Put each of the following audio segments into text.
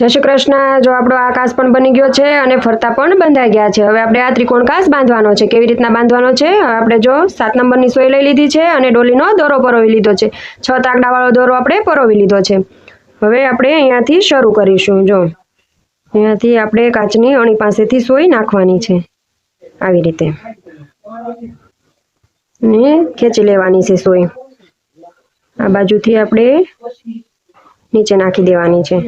જય શ્રી કૃષ્ણ. જો આપણો આ કાચ પણ બની ગયો છે અને ફરતા પણ બંધાઈ ગયા છે. હવે આપણે આ ત્રિકોણ કાચ બાંધવાનો છે. કેવી રીતના બાંધવાનો છે? હવે આપણે જો સાત નંબરની સોય લઈ લીધી છે અને ડોલીનો દોરો પરોવી લીધો છે. છ તાકડાવાળો દોરો આપણે પરોવી લીધો છે. હવે આપણે અહીંયાથી શરૂ કરીશું. જો અહીંયાથી આપણે કાચની અણી પાસેથી સોય નાખવાની છે. આવી રીતે. ને ખેંચી લેવાની છે સોય. આ બાજુથી આપણે નીચે નાખી દેવાની છે.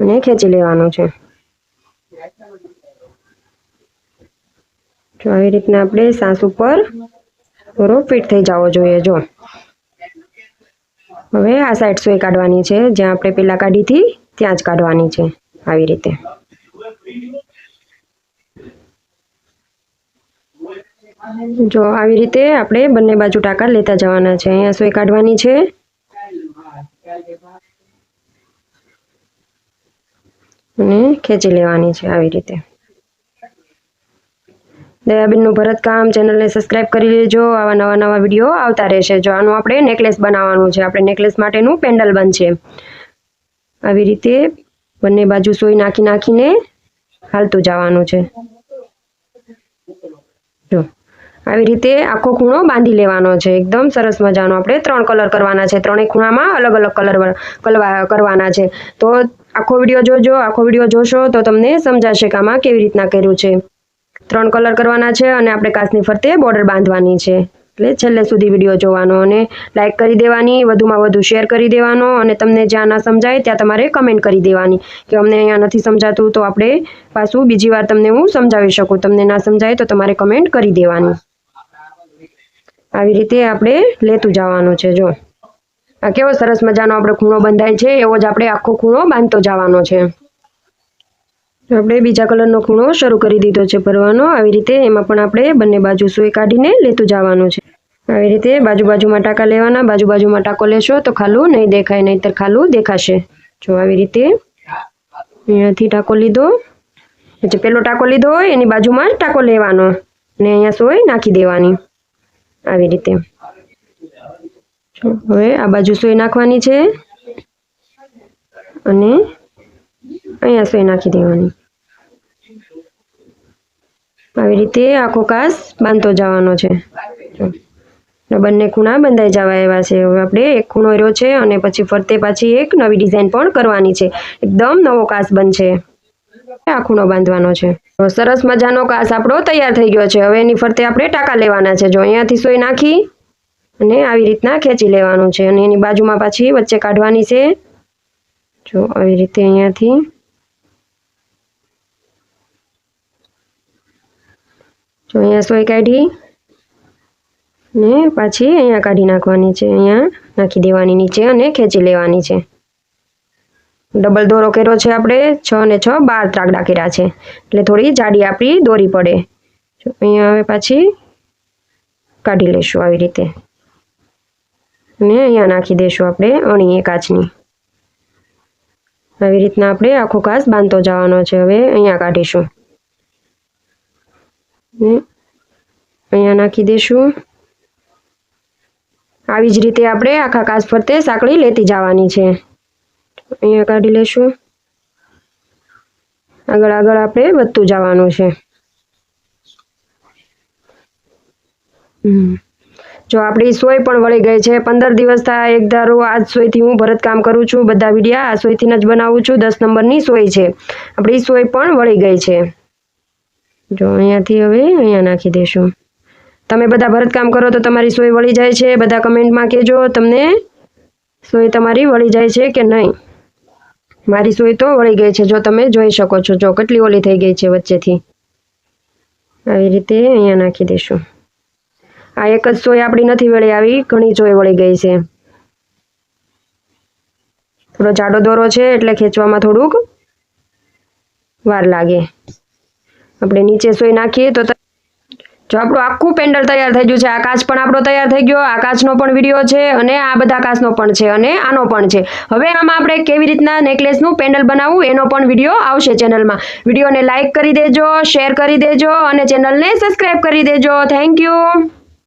અને ખેંચી લેવાનું છે. જો આવી રીતના આપણે સાસ ઉપર થોડો ફિટ થઈ જવો જોઈએ, જો. હવે આ સાઈડ સોય કાઢવાની છે, જ્યાં આપણે પેલા કાઢી હતી, ત્યાં જ કાઢવાની છે, આવી રીતે. જો આવી રીતે આપણે બંને બાજુ ટાંકા લેતા જવાના છે. અહીંયા સોય કાઢવાની છે. અને ખેંચી લેવાની છે આવી રીતે. દયાબેનનું ભરતકામ ચેનલને સબસ્ક્રાઇબ કરી લેજો. આવા નવા નવા વીડિયો આવતા રહેશે. જો આનું આપણે નેકલેસ બનાવવાનું છે. આપણે નેકલેસ માટેનું પેન્ડલ બનશે. આવી રીતે બંને બાજુ સોય નાખી નાખીને હાલતું જવાનું છે. જો, આવી રીતે આખો ખૂણો બાંધી લેવાનો છે. એકદમ સરસ મજાનો. આપણે ત્રણ કલર કરવાના છે. ત્રણેય ખૂણામાં અલગ અલગ કલર કલવા, કરવાના છે. તો આખો વીડિયો જોજો, આખો વીડિયો જોશો તો તમને સમજાશે કે આમાં કેવી રીતના કર્યું છે. ત્રણ કલર કરવાના છે અને આપણે કાચની ફરતે બોર્ડર બાંધવાની છે. એટલે છેલ્લે સુધી વીડિયો જોવાનો અને લાઇક કરી દેવાની, વધુમાં વધુ શેર કરી દેવાનો અને તમને જ્યાં ના સમજાય ત્યાં તમારે કમેન્ટ કરી દેવાની. કે અમને અહીંયા નથી સમજાતું તો આપણે પાછું બીજી વાર તમને હું સમજાવી શકું. તમને ના સમજાય તો તમારે કમેન્ટ કરી દેવાની. આવી રીતે આપણે લેતું જવાનું છે, જો. આ કેવો સરસ મજાનો આપણે ખૂણો બંધાય છે, એવો જ આપણે આખો ખૂણો બાંધતો જવાનો છે. આપણે બીજા કલરનો ખૂણો શરૂ કરી દીધો છે ભરવાનો. આવી રીતે એમાં પણ આપણે બંને બાજુ સુઈ કાઢીને લેતું જવાનું છે. આવી રીતે બાજુ બાજુમાં ટાંકા લેવાના, બાજુ બાજુમાં ટાંકો લેશો તો ખાલું નહીં દેખાય, નહીંતર ખાલું દેખાશે. જો આવી રીતે અહીંયાથી ટાંકો લીધો. પછી પેલો ટાંકો લીધો હોય એની બાજુમાં ટાંકો લેવાનો. અને અહીંયા સોય નાખી દેવાની. આવી રીતે. જો હવે આ બાજુ સોય નાખવાની છે. અને અહીંયા સોય નાખી દેવાની. આવી રીતે આખો કાસ બાંધતો જવાનો છે. બંને ખૂણા બંધાઈ જવા એવા છે. હવે આપણે એક ખૂણો રહ્યો છે અને પછી ફરતે પાછી એક નવી ડિઝાઇન પણ કરવાની છે. એકદમ નવો કાસ બનશે. આ ખૂણો બાંધવાનો છે. સરસ મજાનો કાસ આપણો તૈયાર થઈ ગયો છે. હવે એની ફરતે આપણે ટાંકા લેવાના છે. જો, અહીંયાથી સોય નાખી. અને આવી રીતના ખેંચી લેવાનું છે. અને એની બાજુમાં પાછી વચ્ચે કાઢવાની છે. જો આવી રીતે અહીંયાથી જો અહીંયા સોય કાઢી ને પાછી અહીંયા કાઢી નાખવાની છે. અહીંયા નાખી દેવાની નીચે અને ખેંચી લેવાની છે. ડબલ દોરો કર્યો છે આપણે. છ ને છ બાર ત્રાગડા કર્યા છે. એટલે થોડી જાડી આપણી દોરી પડે. અહીંયા હવે પાછી કાઢી લઈશું આવી રીતે. અને અહીંયા નાખી દઈશું આપણે અણી એ કાચની. આવી રીતના આપણે આખો કાચ બાંધતો જવાનો છે હવે અહીંયા કાઢીશું. અહીંયા નાખી દઈશું આવી જ રીતે આપણે આખા કાચ ફરતે સાંકળી લેતી જવાની છે. અહીંયા કાઢી લેશું. આગળ આગળ આપણે વધતું જવાનું છે. હમ. જો આપણી સોય પણ વળી ગઈ છે, પંદર દિવસ થયા એક ધારો, આજ સોયથી હું ભરતકામ કરું છું, બધા વિડીયા આ સોયથી જ બનાવું છું, દસ નંબરની સોય છે. આપણી સોય પણ વળી ગઈ છે. જો અહીંયાથી હવે અહીંયા નાખી દઈશું તમે બધા ભરતકામ કરો તો તમારી સોય વળી જાય છે, બધા કમેન્ટમાં કહેજો તમને સોય તમારી વળી જાય છે કે નહીં. મારી સોય તો વળી ગઈ છે, જો તમે જોઈ શકો છો, જો કેટલી ઓલી થઈ ગઈ છે વચ્ચેથી. આવી રીતે અહીંયા નાખી દઈશું આ એક જ સોય આપણી નથી વળી આવી, ઘણી જોઈ વળી ગઈ છે. થોડો જાડો દોરો છે એટલે ખેંચવામાં થોડુંક વાર લાગે. આપણે નીચે સોય નાખીએ તો જો આપણું આખું પેન્ડલ તૈયાર થઈ ગયું છે, આ કાચ પણ આપણો તૈયાર થઈ ગયો, આ કાચનો પણ વીડિયો છે અને આ બધા કાચનો પણ છે અને આનો પણ છે. હવે આમાં આપણે કેવી રીતના નેકલેસનું પેન્ડલ બનાવવું એનો પણ વીડિયો આવશે ચેનલમાં. વિડીયોને લાઇક કરી દેજો, શેર કરી દેજો અને ચેનલને સબસ્ક્રાઈબ કરી દેજો. Thank you.